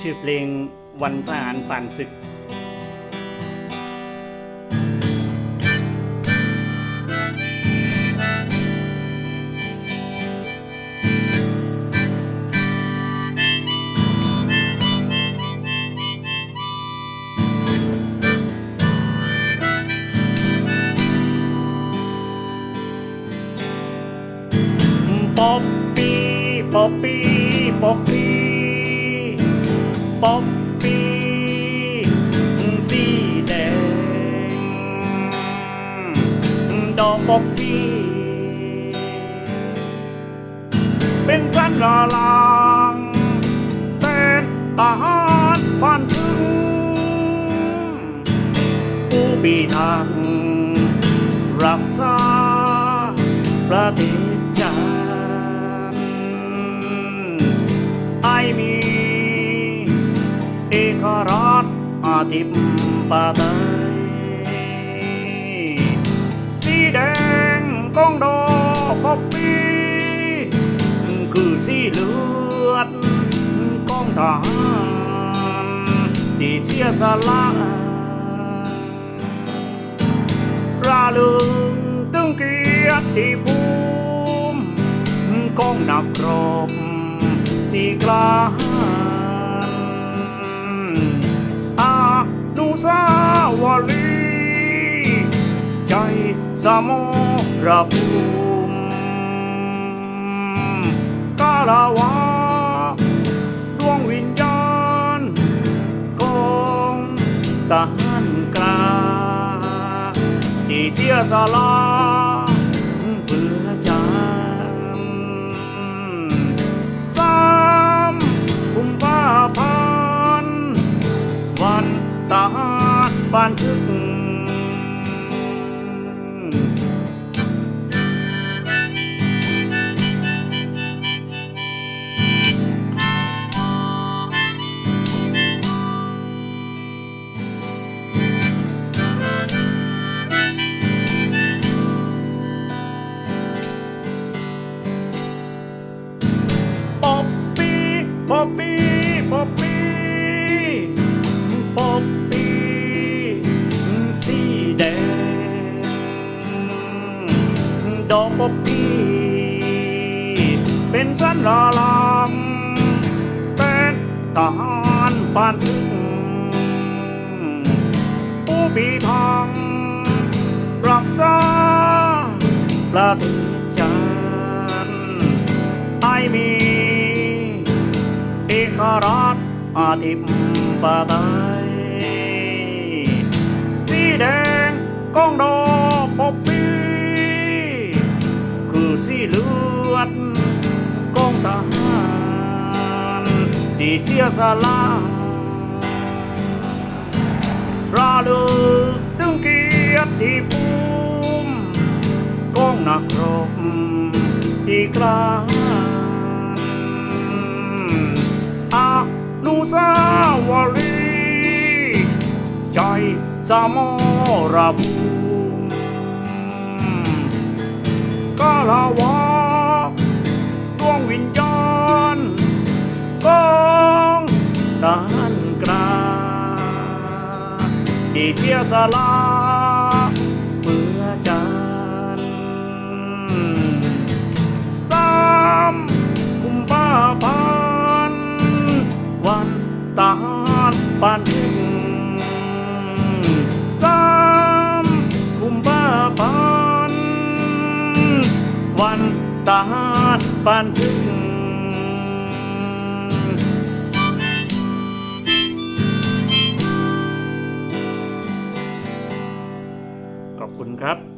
ชื่อเพลงวันทหารผ่านศึกป๊อปปี้ป๊อปปี้ป๊อปปี้ ป๊อปปี้สีแดง ดอกป๊อปปี้เป็นสัญลักษณ์เป็นทหารผ่านถึงผู้ปีทางรักษาประเทศชาติไอมี เอราชอาทิตย์ปาไตยสีแดงของดอกป๊อปปี้คือสีเลือดของทหารที่เสียสละระลึกถึงเกียรติภูมิของนักรบที่กล้า สมรภูมิกาลาวาดวงวิญญาณของทหารกล้าที่เสียสละเพื่อจำสามกุมภาพันธ์วันทหารบ้านทึก ป๊อปปี้ป๊อปปี้ป๊อปปี้สีแดงดอกป๊อปปี้เป็นสัญลักษณ์เป็นทหารผ่านศึกผู้ปีทางรักษาประเทศ ราชอาทิตย์ปาไตยสีแดงของดอกป๊อปปี้คือสีเลือดของทหารที่เสียสละระลึกถึงเกียรติภูมิของนักรบที่กลางอา สาวรีใจสมรภูมิกาลาวาดวงวิญญาณกองทหารกลางที่เสียสละ วันทหารบ้านถึงสามกุมภาพันวันทหารบ้านถึงขอบคุณครับ